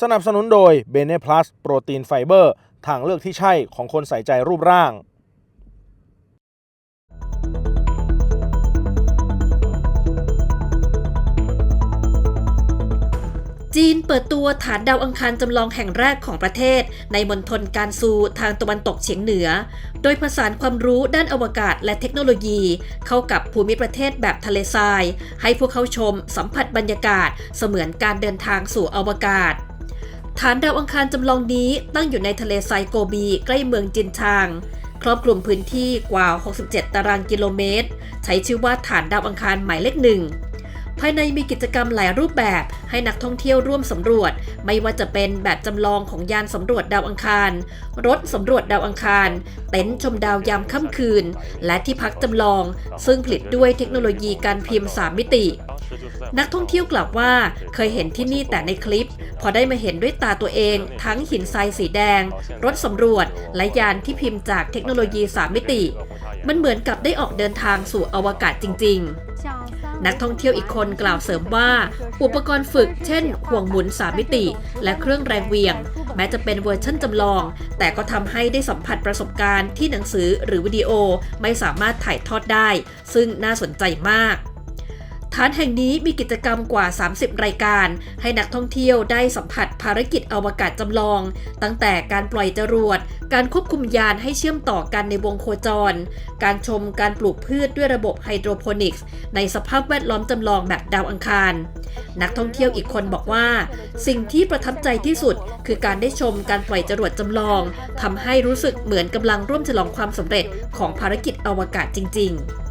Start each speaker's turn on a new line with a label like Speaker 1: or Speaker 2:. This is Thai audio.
Speaker 1: สนับสนุนโดย b e n e Plus โปรตีนไฟเบอร์ทางเลือกที่ใช่ของคนใส่ใจรูปร่าง
Speaker 2: จีนเปิดตัวฐานดาวอังคารจำลองแห่งแรกของประเทศ ในมณฑลการซูทางตะวันตกเฉียงเหนือ โดยผสานความรู้ด้านอวกาศและเทคโนโลยี เข้ากับภูมิประเทศแบบทะเลทราย ให้ผู้เขาชมสัมผัสบรรยากาศเสมือนการเดินทางสู่อวกาศ ฐานดาวอังคารจำลองนี้ตั้งอยู่ในทะเลทรายโกบี ใกล้เมืองจินชาง ครอบคลุมพื้นที่กว่า 67 ตารางกิโลเมตร ใช้ชื่อว่าฐานดาวอังคารหมายเลขหนึ่งภายในมีกิจกรรมหลายรูปแบบให้นักท่องเที่ยวร่วมสำรวจ ไม่ว่าจะเป็นแบบจำลองของยานสำรวจดาวอังคาร รถสำรวจดาวอังคาร เต็นท์ชมดาวยามค่ำคืน และที่พักจำลอง ซึ่งผลิตด้วยเทคโนโลยีการพิมพ์ 3 มิติ นักท่องเที่ยวกล่าวว่าเคยเห็นที่นี่แต่ในคลิป พอได้มาเห็นด้วยตาตัวเอง ทั้งหินทรายสีแดง รถสำรวจ และยานที่พิมพ์จากเทคโนโลยี3มิติ มันเหมือนกับได้ออกเดินทางสู่อวกาศจริง ๆ นักท่องเที่ยวอีกคนกล่าวเสริมว่า อุปกรณ์ฝึก เช่น ห่วงหมุน3มิติ และเครื่องแรงเหวียง แม้จะเป็นเวอร์ชันจำลอง แต่ก็ทำให้ได้สัมผัสประสบการณ์ที่หนังสือหรือวิดีโอไม่สามารถถ่ายทอดได้ ซึ่งน่าสนใจมาก ฐานแห่งนี้มีกิจกรรมกว่า 30 รายการ ให้นักท่องเที่ยวได้สัมผัสภารกิจอวกาศจำลอง ตั้งแต่การปล่อยจรวด การควบคุมยานให้เชื่อมต่อกันในวงโคจร การชมการปลูกพืชด้วยระบบไฮโดรโปนิกส์ ในสภาพแวดล้อมจำลองแบบดาวอังคาร นักท่องเที่ยวอีกคนบอกว่า สิ่งที่ประทับใจที่สุด คือการได้ชมการปล่อยจรวดจำลองทำให้รู้สึกเหมือนกำลังร่วมฉลองความสำเร็จของภารกิจอวกาศจริง ๆ